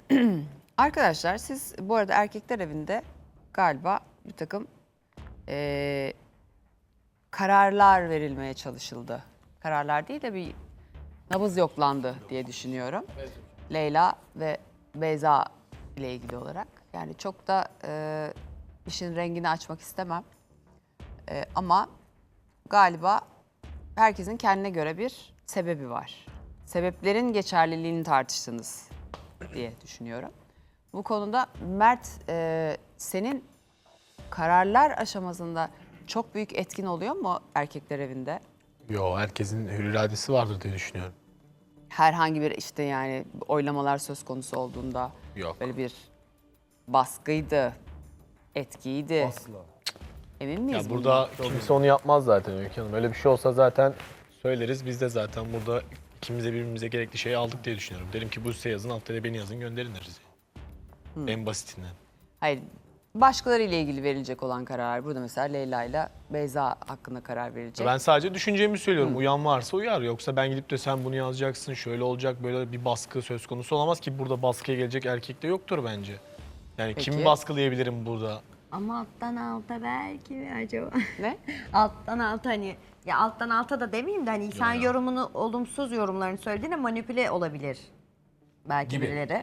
Arkadaşlar siz bu arada erkekler evinde galiba bir takım eee, kararlar verilmeye çalışıldı. Kararlar değil de bir nabız yoklandı diye düşünüyorum. Leyla ve Beyza ile ilgili olarak. Yani çok da eee, işin rengini açmak istemem. Eee, ama galiba herkesin kendine göre bir sebebi var. Sebeplerin geçerliliğini tartıştınız diye düşünüyorum. Bu konuda Mert e, senin kararlar aşamasında çok büyük etkin oluyor mu erkekler evinde? Yo herkesin hür iradesi vardır diye düşünüyorum. Herhangi bir işte yani oylamalar söz konusu olduğunda Yok. böyle bir baskıydı, etkiydi. Asla. Emin miyiz? Ya bundan? burada kimse onu yapmaz zaten Öykü Hanım. Öyle bir şey olsa zaten söyleriz. Biz de zaten burada ikimiz de birbirimize gerekli şeyi aldık diye düşünüyorum. Derim ki bu size yazın, haftaya beni yazın gönderin deriz. En basitinden. Hayır, başkalarıyla ilgili verilecek olan karar. Burada mesela Leyla ile Beyza hakkında karar verilecek. Ben sadece düşüncemi söylüyorum. Uyan varsa uyar. Yoksa ben gidip de sen bunu yazacaksın, şöyle olacak, böyle bir baskı söz konusu olamaz ki burada baskıya gelecek erkek de yoktur bence. Yani Peki. kimi baskılayabilirim burada? Ama alttan alta belki mi acaba? Ne? alttan alta hani ya alttan alta da demeyeyim de hani sen yorumunu olumsuz yorumlarını söylediğinde manipüle olabilir. Belki Gibi. birileri.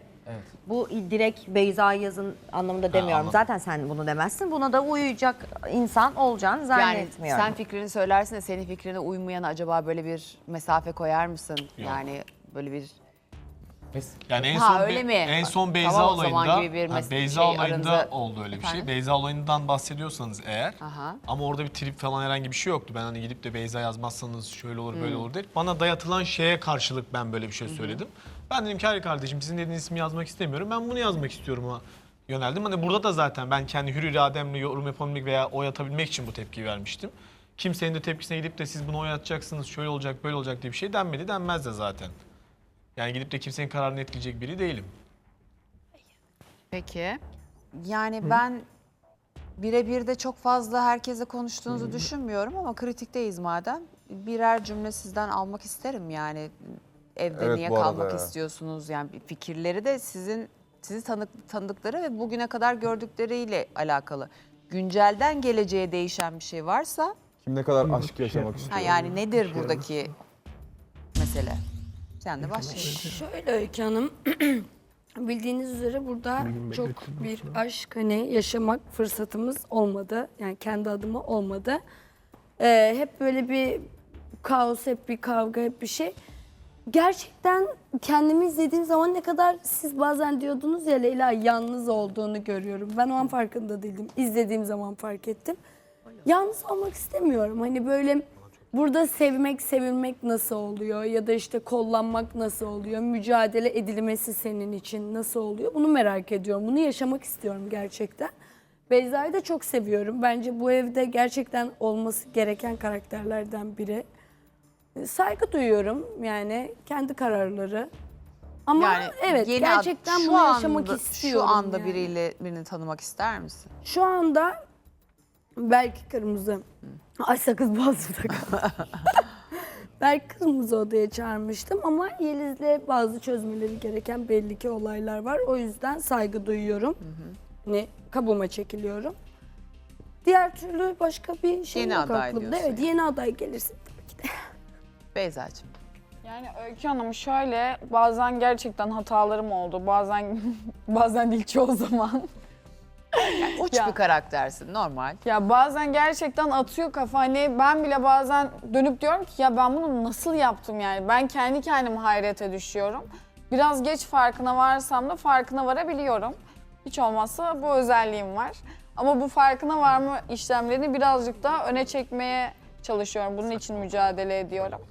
Bu direkt Beyza yazın anlamında demiyorum. anladım. Zaten sen bunu demezsin. Buna da uyacak insan olacağını Yani zannetmiyorum. sen fikrini söylersin de senin fikrine uymayan acaba böyle bir mesafe koyar mısın? Yani böyle bir Yani en Ha, son öyle mi? en son Beyza Tamam, olayında gibi bir ha, Beyza şey olayında aranızda- oldu öyle bir Efendim? şey. Beyza olayından bahsediyorsanız eğer Aha. ama orada bir trip falan herhangi bir şey yoktu. Ben hani gidip de Beyza yazmazsanız şöyle olur Hmm. böyle olur değil. Bana dayatılan şeye karşılık ben böyle bir şey söyledim. Ben dedim ki hayır kardeşim sizin dediğiniz ismi yazmak istemiyorum. Ben bunu yazmak istiyorum yöneldim. Hani burada da zaten ben kendi hür irademle yorum yapabilmek veya oy atabilmek için bu tepkiyi vermiştim. Kimsenin de tepkisine gidip de siz bunu oy atacaksınız, şöyle olacak, böyle olacak diye bir şey denmedi, denmez de zaten. Yani gidip de kimsenin kararını etkileyecek biri değilim. Peki. Yani ben birebir de çok fazla herkese konuştuğunuzu düşünmüyorum ama kritikteyiz madem. Birer cümle sizden almak isterim yani. Evde Evet, niye bu arada kalmak ya. istiyorsunuz? Yani fikirleri de sizin sizi tanık, tanıdıkları ve bugüne kadar gördükleriyle alakalı. Güncelden geleceğe değişen bir şey varsa Kim ne kadar aşk yaşamak ha istiyor? yani nedir buradaki mesele? Sen de başlayalım. Şöyle Öykü Hanım, bildiğiniz üzere burada çok bir aşk hani yaşamak fırsatımız olmadı. Yani kendi adıma olmadı. Ee, hep böyle bir kaos, hep bir kavga, hep bir şey. Gerçekten kendimi izlediğim zaman ne kadar siz bazen diyordunuz ya Leyla yalnız olduğunu görüyorum. Ben o an farkında değildim. İzlediğim zaman fark ettim. Yalnız olmak istemiyorum. Hani böyle burada sevmek, sevilmek nasıl oluyor? Ya da işte kollanmak nasıl oluyor? Mücadele edilmesi senin için nasıl oluyor? Bunu merak ediyorum. Bunu yaşamak istiyorum gerçekten. Beyza'yı da çok seviyorum. Bence bu evde gerçekten olması gereken karakterlerden biri. Saygı duyuyorum yani kendi kararları. Ama evet yeni gerçekten şu bunu yaşamak anda- istiyorum. Şu anda yani. biriyle birini tanımak ister misin? Şu anda belki kırmızı. Ay sakız boğazımda kaldı. belki kırmızı odaya çağırmıştım ama Yeliz'le bazı çözmeleri gereken belli ki olaylar var. O yüzden saygı duyuyorum. Ne kabuğuma çekiliyorum. Diğer türlü başka bir şey Yeni yok aday aklımda. diyorsun Evet yeni aday gelirse tabii ki de. Beyza'cığım. Yani Öykü Hanım şöyle bazen gerçekten hatalarım oldu. Bazen bazen değil çoğu zaman. Uç Ya. bir karaktersin normal. Ya bazen gerçekten atıyor kafa. Hani ben bile bazen dönüp diyorum ki ya ben bunu nasıl yaptım yani. Ben kendi kendime hayrete düşüyorum. Biraz geç farkına varsam da farkına varabiliyorum. Hiç olmazsa bu özelliğim var. Ama bu farkına varma işlemlerini birazcık daha öne çekmeye çalışıyorum. Bunun için mücadele ediyorum.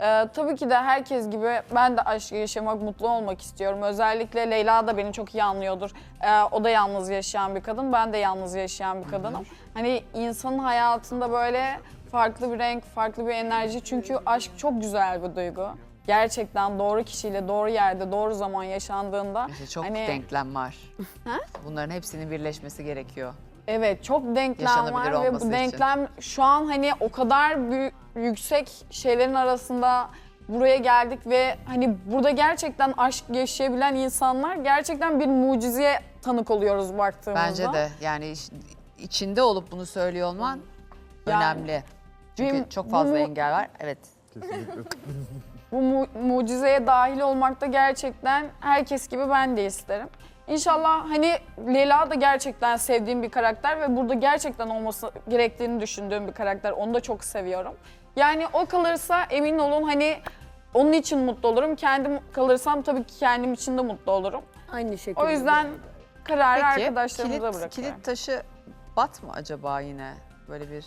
Ee, tabii ki de herkes gibi ben de aşkı yaşamak, mutlu olmak istiyorum. Özellikle Leyla da beni çok iyi anlıyordur. Ee, o da yalnız yaşayan bir kadın, ben de yalnız yaşayan bir kadınım. Hani insanın hayatında böyle farklı bir renk, farklı bir enerji. Çünkü aşk çok güzel bir duygu. Gerçekten doğru kişiyle, doğru yerde, doğru zaman yaşandığında İşte çok hani denklem var. Bunların hepsinin birleşmesi gerekiyor. Evet çok denklem Yaşanabilir var ve olması bu için. denklem şu an hani o kadar büyük, yüksek şeylerin arasında buraya geldik ve hani burada gerçekten aşk yaşayabilen insanlar gerçekten bir mucizeye tanık oluyoruz baktığımızda. Bence de yani iş- içinde olup bunu söylüyor olman Yani- önemli. Çünkü Benim- çok fazla bu- engel var. Evet. Bu mu- mucizeye dahil olmakta gerçekten herkes gibi ben de isterim. İnşallah hani Leyla da gerçekten sevdiğim bir karakter ve burada gerçekten olması gerektiğini düşündüğüm bir karakter. Onu da çok seviyorum. Yani o kalırsa emin olun hani onun için mutlu olurum. Kendim kalırsam tabii ki kendim için de mutlu olurum. Aynı şekilde. O yüzden kararı arkadaşlarımıza kilit, bırakıyorum. kilit taşı bat mı acaba yine böyle bir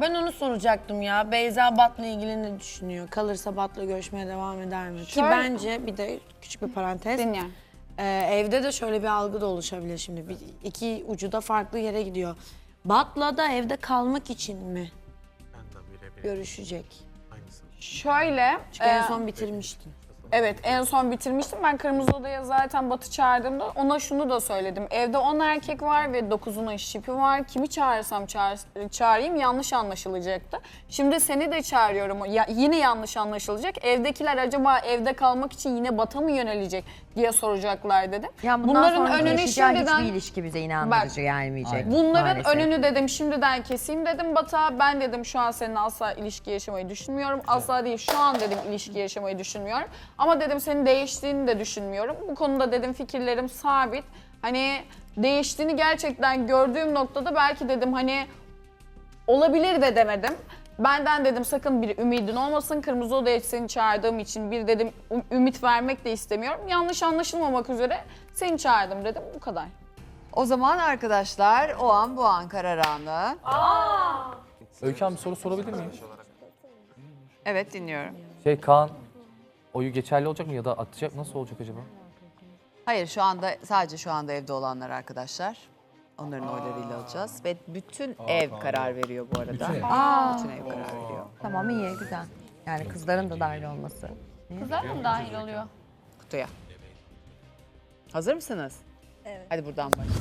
Ben onu soracaktım ya. Beyza Bat'la ilgili ne düşünüyor? Kalırsa Bat'la görüşmeye devam eder mi? Ki Şöyle- bence bir de küçük bir parantez. Dinleyen. Ee, evde de şöyle bir algı da oluşabilir şimdi. Bir, iki ucu da farklı yere gidiyor. Bat'la da evde kalmak için mi görüşecek? Şöyle. Çünkü en e, son bitirmiştin. Evet en son bitirmiştim. Ben Kırmızı Oda'ya zaten Batı çağırdığımda ona şunu da söyledim. Evde 10 erkek var ve 9'unun şipi var. Kimi çağırsam çağır, çağırayım yanlış anlaşılacaktı. Şimdi seni de çağırıyorum. Ya, yine yanlış anlaşılacak. Evdekiler acaba evde kalmak için yine Bat'a mı yönelecek diye soracaklar dedim. Yani bundan Bunların sonra önünü yaşayacağı şimdiden hiçbir ilişki bize inandırıcı Bak, gelmeyecek. Bunların maalesef. önünü dedim şimdiden keseyim dedim Bata. Ben dedim şu an seninle asla ilişki yaşamayı düşünmüyorum. Asla değil şu an dedim ilişki yaşamayı düşünmüyorum. Ama dedim senin değiştiğini de düşünmüyorum. Bu konuda dedim fikirlerim sabit. Hani değiştiğini gerçekten gördüğüm noktada belki dedim hani olabilir de demedim. Benden dedim sakın bir ümidin olmasın. Kırmızı Oda'ya seni çağırdığım için bir dedim ü- ümit vermek de istemiyorum. Yanlış anlaşılmamak üzere seni çağırdım dedim. Bu kadar. O zaman arkadaşlar o an bu an karar anı. Öykü bir soru sorabilir miyim? Evet dinliyorum. Şey Kaan oyu geçerli olacak mı ya da atacak nasıl olacak acaba? Hayır şu anda sadece şu anda evde olanlar arkadaşlar. Onların oylarıyla alacağız ve bütün ev karar veriyor bu arada. Bütün ev karar veriyor. Tamam iyi güzel. Yani kızların da dahil olması. Kızlar mı dahil oluyor? Kutuya. Hazır mısınız? Evet. Hadi buradan başlayalım.